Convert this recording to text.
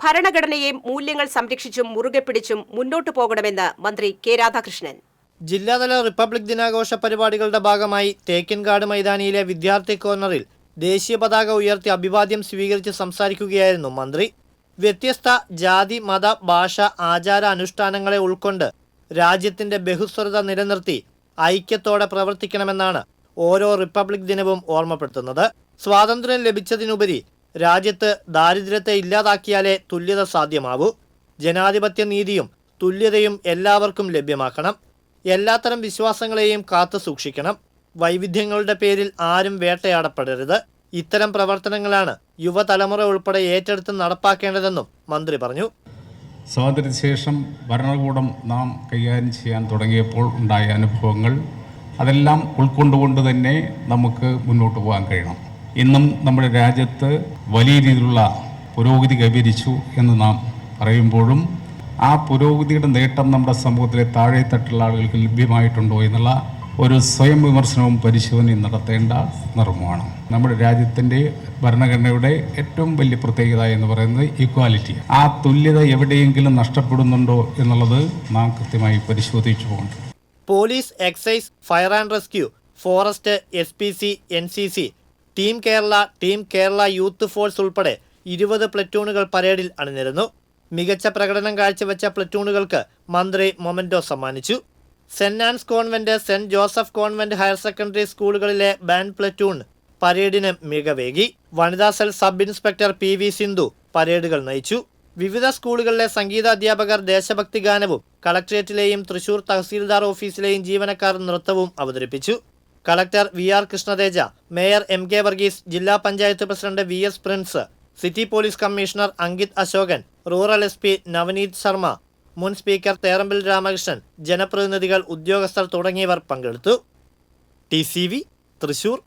ഭരണഘടനയെയും മൂല്യങ്ങൾ സംരക്ഷിച്ചും മുറുകെ പിടിച്ചും മുന്നോട്ടു പോകണമെന്ന് മന്ത്രി കെ രാധാകൃഷ്ണൻ. ജില്ലാതല റിപ്പബ്ലിക് ദിനാഘോഷ പരിപാടികളുടെ ഭാഗമായി തേക്കിൻകാട് മൈതാനിയിലെ വിദ്യാർത്ഥി കോർണറിൽ ദേശീയ പതാക ഉയർത്തി അഭിവാദ്യം സ്വീകരിച്ച് സംസാരിക്കുകയായിരുന്നു മന്ത്രി. വ്യത്യസ്ത ജാതി മത ഭാഷ ആചാര അനുഷ്ഠാനങ്ങളെ ഉൾക്കൊണ്ട് രാജ്യത്തിന്റെ ബഹുസ്വരത നിലനിർത്തി ഐക്യത്തോടെ പ്രവർത്തിക്കണമെന്നാണ് ഓരോ റിപ്പബ്ലിക് ദിനവും ഓർമ്മപ്പെടുത്തുന്നത്. സ്വാതന്ത്ര്യം ലഭിച്ചതിനുപരി രാജ്യത്ത് ദാരിദ്ര്യത്തെ ഇല്ലാതാക്കിയാലേ തുല്യത സാധ്യമാവൂ. ജനാധിപത്യ നീതിയും തുല്യതയും എല്ലാവർക്കും ലഭ്യമാക്കണം. എല്ലാത്തരം വിശ്വാസങ്ങളെയും കാത്തു സൂക്ഷിക്കണം. വൈവിധ്യങ്ങളുടെ പേരിൽ ആരും വേട്ടയാടപ്പെടരുത്. ഇത്തരം പ്രവർത്തനങ്ങളാണ് യുവതലമുറ ഉൾപ്പെടെ ഏറ്റെടുത്ത് നടപ്പാക്കേണ്ടതെന്നും മന്ത്രി പറഞ്ഞു. സ്വാതന്ത്ര്യശേഷം ഭരണകൂടം നാം കൈകാര്യം ചെയ്യാൻ തുടങ്ങിയപ്പോൾ ഉണ്ടായ അനുഭവങ്ങൾ അതെല്ലാം ഉൾക്കൊണ്ടുകൊണ്ട് തന്നെ നമുക്ക് മുന്നോട്ട് പോകാൻ കഴിയണം. ഇന്നും നമ്മുടെ രാജ്യത്ത് വലിയ രീതിയിലുള്ള പുരോഗതി കൈവരിച്ചു എന്ന് നാം പറയുമ്പോഴും ആ പുരോഗതിയുടെ നേട്ടം നമ്മുടെ സമൂഹത്തിലെ താഴെത്തട്ടുള്ള ആളുകൾക്ക് ലഭ്യമായിട്ടുണ്ടോ എന്നുള്ള ഒരു സ്വയം വിമർശനവും പരിശോധനയും നടത്തേണ്ട നിർമ്മമാണ് നമ്മുടെ രാജ്യത്തിന്റെ ഭരണഘടനയുടെ ഏറ്റവും വലിയ പ്രത്യേകത എന്ന് പറയുന്നത് ഈക്വാലിറ്റി ആ തുല്യത എവിടെയെങ്കിലും നഷ്ടപ്പെടുന്നുണ്ടോ എന്നുള്ളത് നാം കൃത്യമായി പരിശോധിച്ചു police excise fire and rescue forest S P C N C C team Kerala team Kerala youth force ഉൾപ്പെടെ ഇരുപത് പ്ലറ്റൂണുകൾ പരേഡിൽ അണിനിരുന്നു. മികച്ച പ്രകടനം കാഴ്ചവെച്ച പ്ലറ്റൂണുകൾക്ക് മന്ത്രി മൊമന്റോ സമ്മാനിച്ചു. Saint Ann's convent saint Joseph convent higher secondary സ്കൂളുകളിലെ ബാൻഡ് പ്ലറ്റൂൺ പരേഡിന് മികവേകി. വനിതാ cell sub inspector P V Sindhu പരേഡുകൾ നയിച്ചു. വിവിധ സ്കൂളുകളിലെ സംഗീതാധ്യാപകർ ദേശഭക്തി ഗാനവും കളക്ട്രേറ്റിലെയും തൃശൂർ തഹസീൽദാർ ഓഫീസിലെയും ജീവനക്കാർ നൃത്തവും അവതരിപ്പിച്ചു. Collector V R Krishnateja mayor M K Varghese ജില്ലാ panchayat president V S Prince city police commissioner Ankit Ashokan rural S P Navneet Sharma മുൻ സ്പീക്കർ തേറമ്പിൽ രാമകൃഷ്ണൻ ജനപ്രതിനിധികൾ ഉദ്യോഗസ്ഥർ തുടങ്ങിയവർ പങ്കെടുത്തു. T C V Thrissur.